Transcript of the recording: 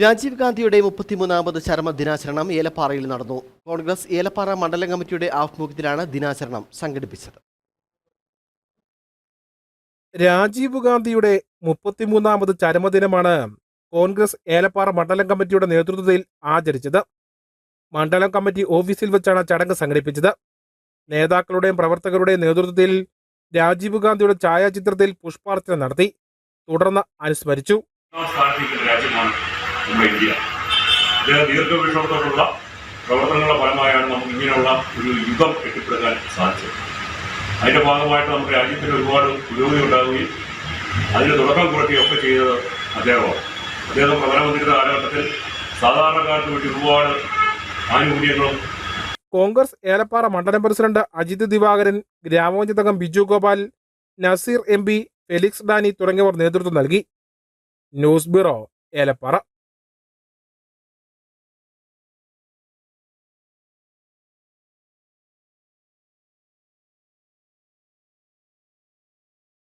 രാജീവ് ഗാന്ധിയുടെ മുപ്പത്തിമൂന്നാമത് ചരമ ദിനാചരണം ഏലപ്പാറയിൽ നടന്നു. കോൺഗ്രസ് ഏലപ്പാറ മണ്ഡലം കമ്മിറ്റിയുടെ ആഭിമുഖ്യത്തിലാണ് ദിനാചരണം സംഘടിപ്പിച്ചത്. രാജീവ് ഗാന്ധിയുടെ മുപ്പത്തിമൂന്നാമത് ചരമദിനമാണ് കോൺഗ്രസ് ഏലപ്പാറ മണ്ഡലം കമ്മിറ്റിയുടെ നേതൃത്വത്തിൽ ആചരിച്ചത്. മണ്ഡലം കമ്മിറ്റി ഓഫീസിൽ വെച്ചാണ് ചടങ്ങ് സംഘടിപ്പിച്ചത്. നേതാക്കളുടെയും പ്രവർത്തകരുടെയും നേതൃത്വത്തിൽ രാജീവ് ഗാന്ധിയുടെ ഛായാചിത്രത്തിൽ പുഷ്പാർച്ചന നടത്തി. തുടർന്ന് അനുസ്മരിച്ചു. നമ്മുടെ ഇന്ത്യ അദ്ദേഹം ദീർഘവീക്ഷണത്തോടുള്ള പ്രവർത്തനങ്ങളുടെ ഫലമായാണ് നമുക്ക് ഇങ്ങനെയുള്ള ഒരു യുഗം കെട്ടിപ്പടുക്കാൻ സാധിച്ചത്. അതിന്റെ ഭാഗമായിട്ട് നമ്മുടെ രാജ്യത്തിന് ഒരുപാട് പുരോഗതി ഉണ്ടാവുകയും അതിന് തുടക്കം കുറിക്കുകയൊക്കെ ചെയ്തത് അദ്ദേഹമാണ്. അദ്ദേഹം പ്രധാനമന്ത്രിയുടെ കാലഘട്ടത്തിൽ സാധാരണക്കാർക്ക് വേണ്ടി ഒരുപാട് ആനുകൂല്യങ്ങളും കോൺഗ്രസ് ഏലപ്പാറ മണ്ഡലം president Ajith Divakaran ഗ്രാമപഞ്ചായത്തംഗം Biju Gopal Naseer M P Felix Dani തുടങ്ങിയവർ നേതൃത്വം നൽകി. News bureau Elappara.